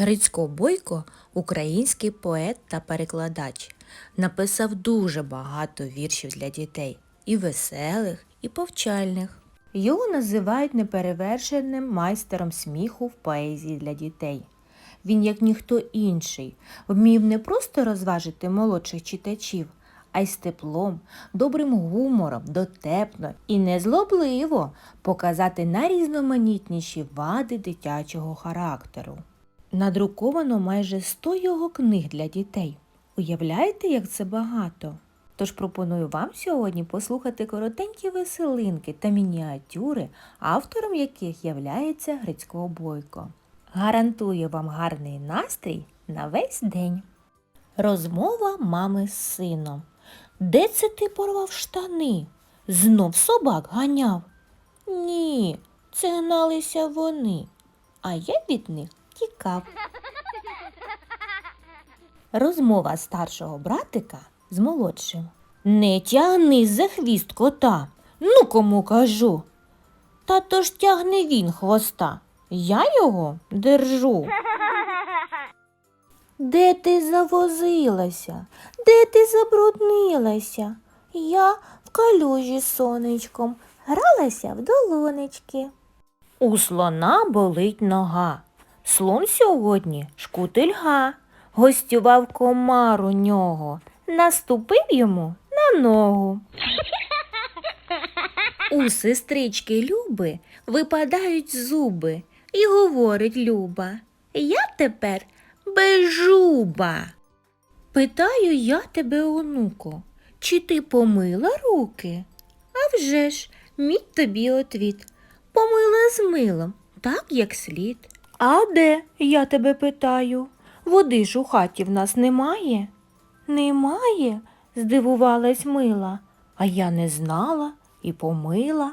Грицько Бойко український поет та перекладач. Написав дуже багато віршів для дітей, і веселих, і повчальних. Його називають неперевершеним майстером сміху в поезії для дітей. Він, як ніхто інший, вмів не просто розважити молодших читачів, а й з теплом, добрим гумором, дотепно і незлобливо показати найрізноманітніші вади дитячого характеру. Надруковано майже 100 його книг для дітей. Уявляєте, як це багато? Тож пропоную вам сьогодні послухати коротенькі веселинки та мініатюри, автором яких являється Грицько Бойко. Гарантую вам гарний настрій на весь день. Розмова мами з сином. Де це ти порвав штани? Знов собак ганяв? Ні, це гналися вони, а я від них тікав. Розмова старшого братика з молодшим. Не тягни за хвіст кота. Ну кому кажу. Та то ж тягне він хвоста. Я його держу. Де ти завозилася? Де ти забруднилася? Я в калюжі сонечком гралася в долонечки. У слона болить нога. Слон сьогодні шкутильга. Гостював комар у нього. Наступив йому на ногу. У сестрички Люби випадають зуби і говорить Люба. Я тепер безжуба. Питаю я тебе, онуко, чи ти помила руки? А вже ж, мій тобі отвіт. Помила з милом, так як слід. А де, я тебе питаю? Води ж у хаті в нас немає? Немає, здивувалась мила, а я не знала і помила.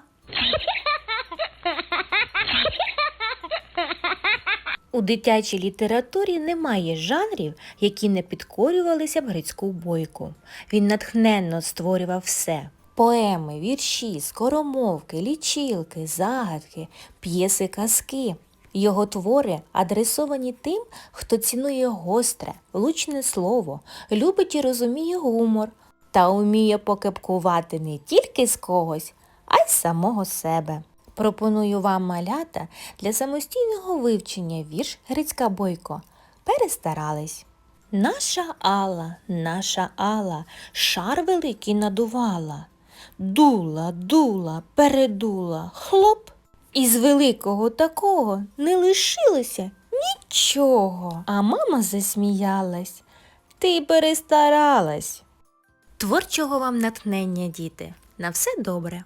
У дитячій літературі немає жанрів, які не підкорювалися б Грицьку бойку. Він натхненно створював все. Поеми, вірші, скоромовки, лічилки, загадки, п'єси казки. Його твори адресовані тим, хто цінує гостре, влучне слово, любить і розуміє гумор та вміє покепкувати не тільки з когось, а й з самого себе. Пропоную вам малята для самостійного вивчення вірш Грицька Бойко. Перестарались. Наша Алла, наша Алла, шар великий надувала. Дула, дула, передула, хлоп. Із великого такого не лишилося нічого. А мама засміялась. Ти перестаралась. Творчого вам натхнення, діти. На все добре.